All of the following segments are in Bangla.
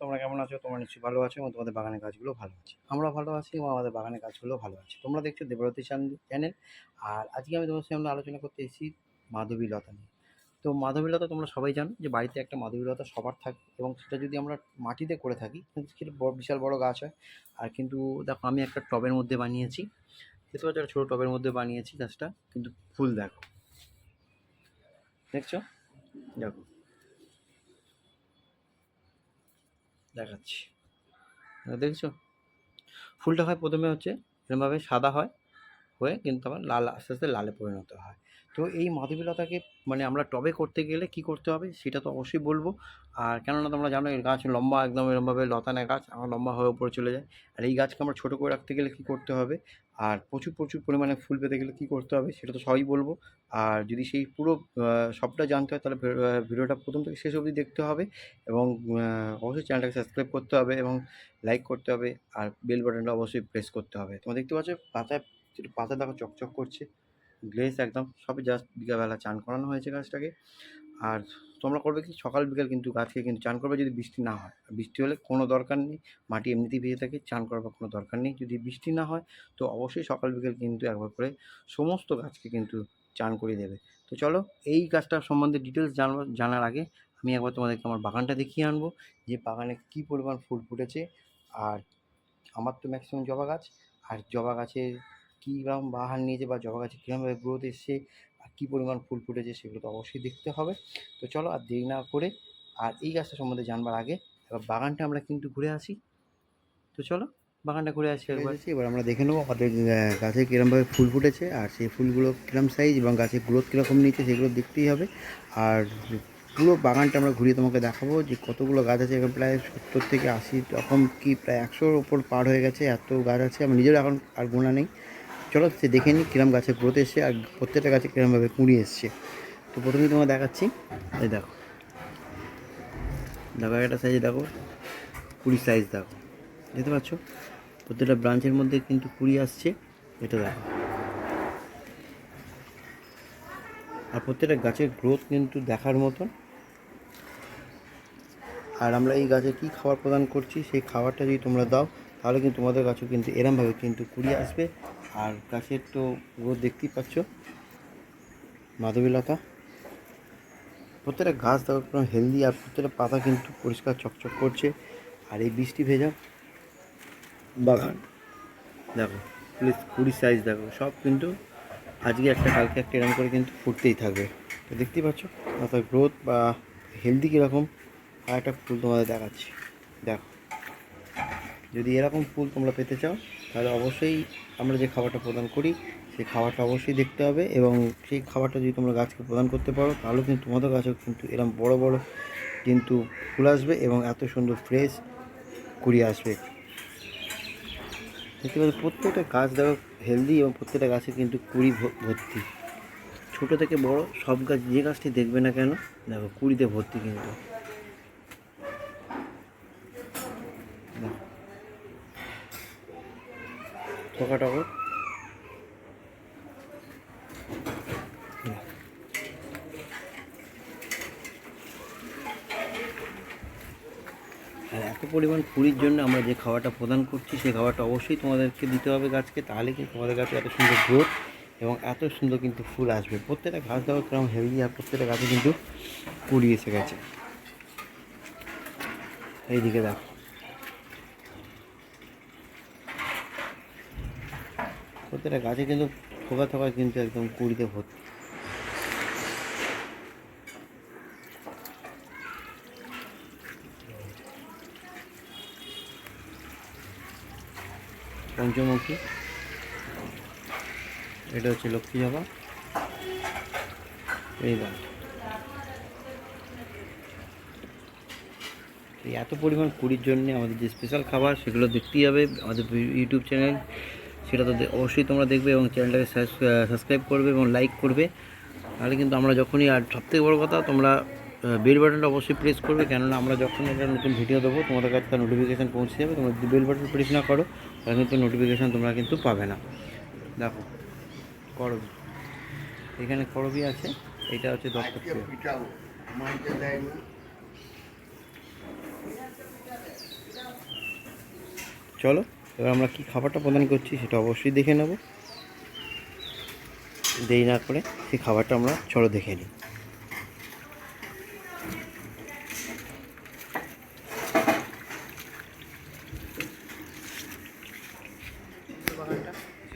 তোমরা কেমন আছো? তোমরা নিশ্চয়ই ভালো আছো এবং তোমাদের বাগানের কাজগুলো ভালো আছে। আমরা ভালো আছি এবং আমাদের বাগানের কাজগুলো ভালো আছে। তোমরা দেখছ দেবরতী চ্যানেল আর আজকে আমি তোমাদের সামনে আলোচনা করতে এসেছি মাধবীলতা নিয়ে। তো মাধবীলতা তোমরা সবাই জানো যে বাড়িতে একটা মাধবীলতা সবার থাকে এবং সেটা যদি আমরা মাটিতে করে থাকি সেটা বিশাল বড় গাছ হয়। আর কিন্তু দেখো আমি একটা টবের মধ্যে বানিয়েছি। দেখতে পাচ্ছ একটা ছোটো টবের মধ্যে বানিয়েছি গাছটা, কিন্তু ফুল দেখো। দেখছ? দেখো। দেখাচ্ছি। দেখছ? ফুলটা হয় প্রথমে হচ্ছে এরমভাবে সাদা হয়, হয়ে কিন্তু আবার লাল, আস্তে আস্তে লালে পরিণত হয়। তো এই মাধবীলতাকে মানে আমরা টবে করতে গেলে কি করতে হবে সেটা তো অবশ্যই বলব। আর কেননা তোমরা জানো এই গাছ লম্বা, একদম এরমভাবে লতানা গাছ, আমার লম্বা হয়ে উপরে চলে যায়। আর এই গাছকে আমরা ছোটো করে রাখতে গেলে কী করতে হবে? আর প্রচুর প্রচুর পরিমাণে ফুল পেতে গেলে কী করতে হবে সেটা তো সবই বলব। আর যদি সেই পুরো সবটা জানতে হয় তাহলে ভিডিওটা প্রথম থেকে শেষ অবধি দেখতে হবে এবং অবশ্যই চ্যানেলটাকে সাবস্ক্রাইব করতে হবে এবং লাইক করতে হবে আর বেল বাটনটা অবশ্যই প্রেস করতে হবে। তোমরা দেখতে পাচ্ছ পাতায় পাতা দেখো চকচক করছে গ্লেস একদম, সবই জাস্ট বিকালবেলা চান করানো হয়েছে গাছটাকে। আর তোমরা করবে কি? সকাল, বিকাল কিন্তু গাছকে কিন্তু চান করবে যদি বৃষ্টি না হয়। বৃষ্টি হলে কোনো দরকার নেই। মাটি এমনিতেই ভিজে থাকে, চান করবার কোনো দরকার নেই। যদি বৃষ্টি না হয়, তো অবশ্যই সকাল, বিকাল কিন্তু একবার করে সমস্ত গাছকে কিন্তু চান করিয়ে দেবে। তো চলো, এই গাছটার সম্বন্ধে ডিটেলস জানবার জানার আগে আমি একবার তোমাদেরকে আমার বাগানটা দেখিয়ে আনব। যে বাগানে কী পরিমাণ ফুল ফুটেছে আর আমার তো ম্যাক্সিমাম জবা গাছ। আর জবা গাছে কীরকম বাহার নিয়েছে বা জবা গাছে কীরকমভাবে গ্রোথ এসছে আর কী পরিমাণ ফুল ফুটেছে সেগুলো তো অবশ্যই দেখতে হবে। তো চলো আর দেরি না করে আর এই গাছটা সম্বন্ধে জানবার আগে এবার বাগানটা আমরা কিন্তু ঘুরে আসি। তো চলো বাগানটা ঘুরে আসি একবার। এবার আমরা দেখে নেব আমাদের গাছে কীরকমভাবে ফুল ফুটেছে আর সেই ফুলগুলো কীরকম সাইজ এবং গাছের গ্রোথ কীরকম নিচ্ছে সেগুলো দেখতেই হবে। আর পুরো বাগানটা আমরা ঘুরিয়ে তোমাকে দেখাবো যে কতগুলো গাছ আছে এখন প্রায় সত্তর থেকে আশি রকম কি প্রায় একশোর ওপর পার হয়ে গেছে এত গাছ আছে। আমার নিজেরও এখন আর গোনা নেই। চলো সে দেখে নিই কিরম গাছের গ্রোথ এসছে আর প্রত্যেকটা গাছে কীরমভাবে কুঁড়ি এসছে। তো প্রথমেই তোমার দেখাচ্ছি, এই দেখো। দেখো একটা সাইজে দেখো, কুড়ি সাইজ দেখো। দেখতে পাচ্ছ? প্রত্যেকটা ব্রাঞ্চের মধ্যে কিন্তু কুড়ি আসছে, এটা দেখো। আর প্রত্যেকটা গাছের গ্রোথ কিন্তু দেখার মতন। আর আমরা এই গাছে কি খাবার প্রদান করছি, সেই খাবারটা যদি তোমরা দাও, তাহলে কিন্তু তোমাদের গাছও কিন্তু এরমভাবে কিন্তু কুড়িয়ে আসবে। আর গাছের তো গ্রোথ দেখতেই পাচ্ছ মাধবীলতা। প্রত্যেকটা গাছ দেখো হেলদি আর প্রত্যেকটা পাতা কিন্তু পরিষ্কার চকচক করছে। আর এই বৃষ্টি ভেজা বাগান। দেখো প্লিজ কুড়ি সাইজ দেখো, সব কিন্তু আজকে একটা কালকে একটা এরকম করে কিন্তু ফুটতেই থাকবে। তো দেখতেই পাচ্ছ পাতার গ্রোথ বা হেলদি কীরকম, আর একটা ফুল তোমাদের দেখাচ্ছি। দেখো, যদি এরকম ফুল তোমরা পেতে চাও, তাহলে অবশ্যই আমরা যে খাবারটা প্রদান করি, সেই খাবারটা অবশ্যই দেখতে হবে এবং সেই খাবারটা যদি তোমরা গাছকে প্রদান করতে পারো তাহলেও কিন্তু তোমাদের গাছেও কিন্তু এরকম বড় বড় কিন্তু ফুল আসবে এবং এত সুন্দর ফ্রেশ কুড়ি আসবে। দেখতে পাচ্ছি, প্রত্যেকটা গাছ দেখো হেলদি এবং প্রত্যেকটা গাছে কিন্তু কুড়ি ভর্তি। ছোটো থেকে বড় সব গাছ যে গাছটি দেখবে না কেন, দেখো কুড়িতে ভর্তি কিন্তু। টকা আর এত পরিমাণ কুড়ির জন্য আমরা যে খাবারটা প্রদান করছি, সেই খাবারটা অবশ্যই তোমাদেরকে দিতে হবে গাছকে, তাহলে কিন্তু তোমাদের গাছে এত সুন্দর গ্রোথ এবং এত সুন্দর কিন্তু ফুল আসবে। প্রত্যেকটা গাছ দেওয়া কেমন হেলদি আর প্রত্যেকটা গাছে কিন্তু এসে গেছে। এইদিকে দেখো। প্রত্যেকটা গাছে কিন্তু থোকা থোকা কিন্তু একদম কুড়িতে ভর্তি। পঞ্চমুখী। এটা হচ্ছে লক্ষ্মী জবা এই এত পরিমাণ কুড়ির জন্য আমাদের যে স্পেশাল খাবার সেগুলো দেখতেই হবে আমাদের ইউটিউব চ্যানেল সেটা তো অবশ্যই তোমরা দেখবে এবং চ্যানেলটাকে সাবস্ক্রাইব করবে এবং লাইক করবে। তাহলে কিন্তু আমরা যখনই আর সবথেকে বড় কথা তোমরা বেল বাটনটা অবশ্যই প্রেস করবে। কেননা আমরা যখন একটা নতুন ভিডিও দেবো তোমাদের কাছে তার নোটিফিকেশান পৌঁছে যাবে। তোমরা যদি বেল বাটন প্রেস না করো তাহলে কিন্তু নোটিফিকেশান তোমরা কিন্তু পাবে না। দেখো করবি। এখানে করবি আছে এটা হচ্ছে দত্তক চলো। এবার আমরা কি খাবারটা প্রদান করছি সেটা অবশ্যই দেখে নেব। দেরি না করে সেই খাবারটা আমরা চলো দেখে নিই।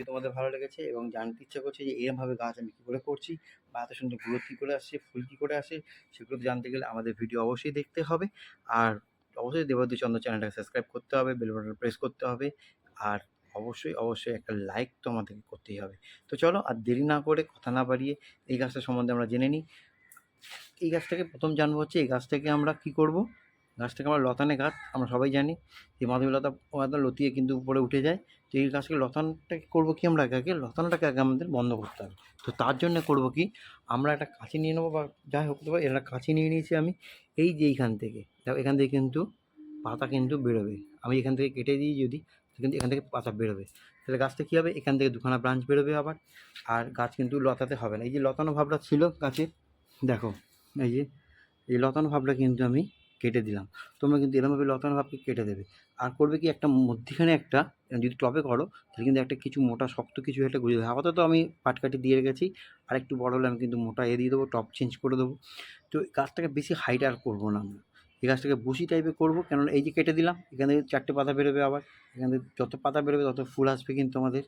তোমাদের ভালো লেগেছে এবং জানতে ইচ্ছা করছে যে এরমভাবে গাছ আমি কী করে করছি, বা এত সুন্দর গ্রোথ কী করে আসছে, ফুল কী করে আসে, সেগুলো জানতে গেলে আমাদের ভিডিও অবশ্যই দেখতে হবে। আর অবশ্যই দেবাদি চন্দ্র চ্যানেলটাকে সাবস্ক্রাইব করতে হবে, বেল বাটন প্রেস করতে হবে। আর অবশ্যই অবশ্যই একটা লাইক তো আমাদেরকে করতেই হবে। তো চলো আর দেরি না করে কথা না বাড়িয়ে এই গাছটা সম্বন্ধে আমরা জেনে নিই। এই গাছটাকে প্রথম জানব হচ্ছে, এই গাছটাকে আমরা কি করব? গাছটাকে আমরা লতানে গাছ, আমরা সবাই জানি এই মাধবীলতা একদম লতিয়ে কিন্তু উপরে উঠে যায়। তো এই গাছকে লতানটাকে করব কি আমরা আগে লতানটাকে আগে আমাদের বন্ধ করতে হবে। তো তার জন্য করব কি? আমরা একটা কাঁচি নিয়ে নেব বা যাই হোক তো এটা কাঁচি নিয়ে নিয়েছি আমি। এই যে এইখান থেকে এখান থেকে কিন্তু পাতা কিন্তু বেরোবে। আমি এখান থেকে কেটে দিই যদি কিন্তু এখান থেকে পাতা বেরোবে। তাহলে গাছটা কী হবে? এখান থেকে দুখানা ব্রাঞ্চ বেরোবে আবার। আর গাছ কিন্তু লতাতে হবে না। এই যে লতানো ভাবটা ছিল গাছের, দেখো এই যে, এই লতানো ভাবটা কিন্তু আমি কেটে দিলাম। তোমরা কিন্তু এরমভাবে লতানো ভাবকে কেটে দেবে। আর করবে কি একটা মধ্যিখানে একটা, যদি টবে করো, তাহলে কিন্তু একটা কিছু মোটা শক্ত কিছু একটা গুঁজে দেবে। আপাতত আমি পাটকাঠি দিয়ে রেখেছি, আর একটু বড় হলে আমি কিন্তু মোটা এ দিয়ে দেবো টপ চেঞ্জ করে দেবো। তো গাছটাকে বেশি হাইট আর করব না আমরা। এই গাছটাকে বসি টাইপে করব, কেননা এই যে কেটে দিলাম, এখান চারটে পাতা বেরোবে আবার। এখান যত পাতা বেরোবে, তত ফুল আসবে কিন্তু আমাদের।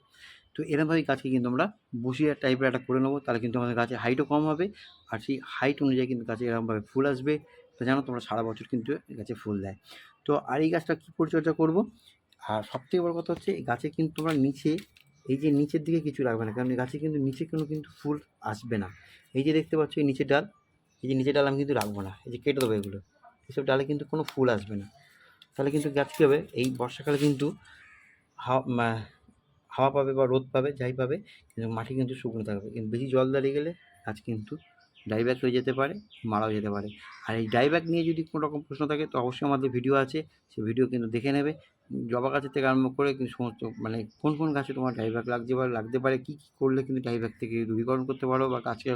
তো এরমভাবেই গাছকে কিন্তু আমরা বসিয়া টাইপের একটা করে নেব, তাহলে কিন্তু আমাদের গাছের হাইটও কম হবে। আর সেই হাইট অনুযায়ী কিন্তু গাছে এরকমভাবে ফুল আসবে। তো জানো তোমরা সারা বছর কিন্তু এই গাছে ফুল দেয়। তো আর এই গাছটা কী পরিচর্যা করব? আর সবথেকে বড় কথা হচ্ছে, এই গাছে কিন্তু তোমরা নিচে, এই যে নিচের দিকে কিছু রাখবে না, কারণ এই গাছে কিন্তু নিচে কোনো কিন্তু ফুল আসবে না। এই যে দেখতে পাচ্ছ, এই নিচের ডাল, এই যে নিচের ডাল আমি কিন্তু রাখব না, এই যে কেটে দেবো এগুলো। এসব ডালে কিন্তু কোনো ফুল আসবে না। তাহলে কিন্তু গাছ কী হবে? এই বর্ষাকালে কিন্তু হাওয়া হাওয়া পাবে বা রোদ পাবে, যাই পাবে, কিন্তু মাটি কিন্তু শুকনো থাকবে। কিন্তু বেশি জল দাঁড়িয়ে গেলে গাছ কিন্তু ডাইব্যাক হয়ে যেতে পারে, মারাও যেতে পারে। আর এই ডাইব্যাক নিয়ে যদি কোনো রকম প্রশ্ন থাকে, তো অবশ্যই আমাদের ভিডিও আছে সেই ভিডিও কিন্তু দেখে নেবে। জবা গাছের থেকে আরম্ভ করে কিন্তু সমস্ত মানে কোন কোন গাছে তোমার ডাইব্যাক লাগতে পারে লাগতে পারে, কী কী করলে কিন্তু ডাইব্যাক থেকে দূরীকরণ করতে পারো বা গাছকে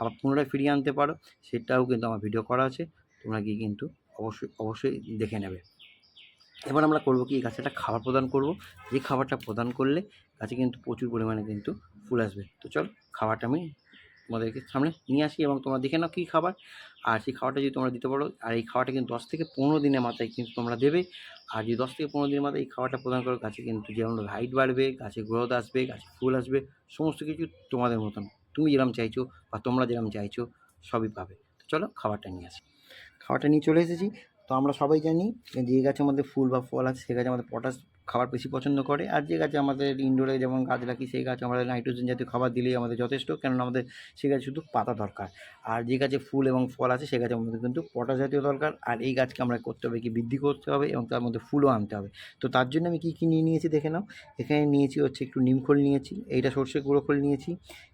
আবার পুনরায় ফিরিয়ে আনতে পারো, সেটাও কিন্তু আমার ভিডিও করা আছে। তোমরা গিয়ে কিন্তু অবশ্যই অবশ্যই দেখে নেবে। এবার আমরা করব কি গাছে একটা খাবার প্রদান করব। যে খাবারটা প্রদান করলে গাছে কিন্তু প্রচুর পরিমাণে কিন্তু ফুল আসবে। তো চল, খাবারটা আমি তোমাদেরকে সামনে নিয়ে আসি এবং তোমরা দেখে নাও কী খাবার। আর সেই খাবারটা যদি তোমরা দিতে পারো, আর এই খাবারটা কিন্তু দশ থেকে পনেরো দিনের মাথায় কিন্তু তোমরা দেবে। আর যদি দশ থেকে পনেরো দিনের মাথায় এই খাবারটা প্রদান করো, গাছে কিন্তু যেমন হাইট বাড়বে, গাছে গ্রোথ আসবে, গাছে ফুল আসবে, সমস্ত কিছু তোমাদের মতন। তুমি যেরকম চাইছো বা তোমরা যেরকম চাইছো, সবই পাবে। চলো খাবারটা নিয়ে আসি। খাবারটা নিয়ে চলে এসেছি। তো আমরা সবাই জানি যে গাছের মধ্যে ফুল বা ফল আছে, সে গাছে আমাদের পটাশ খাবার বেশি পছন্দ করে। আর যে গাছে আমাদের ইনডোরে যেমন গাছ রাখি, সেই গাছ আমাদের নাইট্রোজেন জাতীয় খাবার দিলেই আমাদের যথেষ্ট, কেননা আমাদের সে গাছে শুধু পাতা দরকার। আর যে গাছে ফুল এবং ফল আছে, সে গাছে আমাদের কিন্তু পটাশ জাতীয় দরকার। আর এই গাছকে আমরা করতে হবে কি বৃদ্ধি করতে হবে এবং তার মধ্যে ফুলও আনতে হবে। তো তার জন্য আমি কী কী নিয়ে নিয়েছি দেখে নাও। এখানে নিয়েছি হচ্ছে একটু নিমখোল নিয়েছি, এইটা সর্ষে গুঁড়ো খোল নিয়েছি,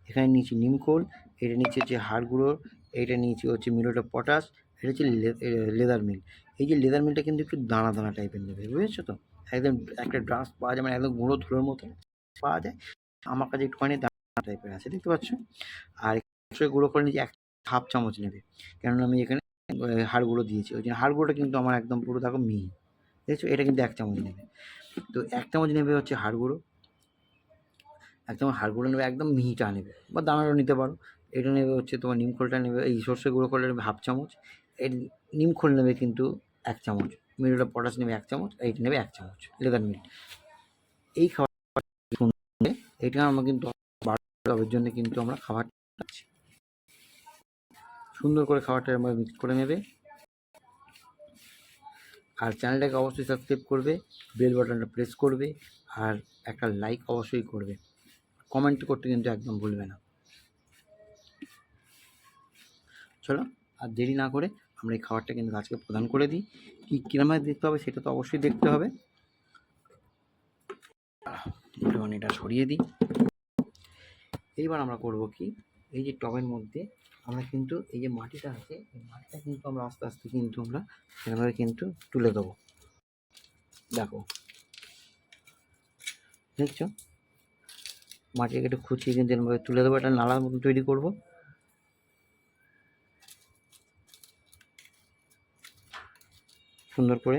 এখানে নিয়েছি নিমখোল এটা নিয়েছি হচ্ছে হাড় গুঁড়ো, এইটা নিয়েছি হচ্ছে মিলোটা পটাশ এটা হচ্ছে লেদার মিল এই যে লেদার মিলটা কিন্তু একটু দানা দানা টাইপের নেবে, বুঝেছ তো? একদম একটা ড্রাস পাওয়া যায় মানে একদম গুঁড়ো ধুলোর মতো পাওয়া যায়। আমার কাছে একটুখানি দানা টাইপের আছে দেখতে পাচ্ছ? আর গুঁড়ো করে নিয়েছি এক হাফ চামচ নেবে। কেননা আমি এখানে আহ, হাড় গুঁড়ো দিয়েছি। ওই জন্য হাড় গুঁড়োটা কিন্তু আমার একদম পুরো দেখো মিহি। দেখছ? এটা কিন্তু এক চামচ নেবে। তো এক চামচ নেবে হচ্ছে হাড় গুঁড়ো এক চামচ নেবে একদম মিহিটা নেবে। বা দানাটাও নিতে পারো। এটা নেবে হচ্ছে তোমার নিমখোলটা নেবে এই সর্ষে গুঁড়ো করলে নেবে হাফ চামচ। এর নিমখোল নেবে কিন্তু এক চামচ। মিরিটা পটাশ নেবে এক চামচ, এইটা নেবে এক চামচ লেদার মিল এই খাবার এটা আমরা কিন্তু বাড়ির জন্য কিন্তু আমরা খাবার সুন্দর করে খাবারটা আমরা মিক্স করে নেবে। আর চ্যানেলটাকে অবশ্যই সাবস্ক্রাইব করবে বেল বাটনটা প্রেস করবে, আর একটা লাইক অবশ্যই করবে। কমেন্ট করতে কিন্তু একদম ভুলবে না। চলো, আর দেরি না করে আমরা এই খাবারটা কিন্তু গাছকে প্রদান করে দিই। কী কীরমভাবে দেখতে হবে সেটা তো অবশ্যই দেখতে হবে। একটুখানি এটা সরিয়ে দিই। এইবার আমরা করব কি? এই যে টবের মধ্যে আমরা কিন্তু এই যে মাটিটা আছে, এই মাটিটা কিন্তু আমরা আস্তে আস্তে কিন্তু আমরা এভাবে কিন্তু তুলে দেবো। দেখো। দেখছ? মাটিটাকে একটু খুঁচিয়ে কিন্তু এরমভাবে তুলে দেবো, একটা মতন তৈরি করব। সুন্দর করে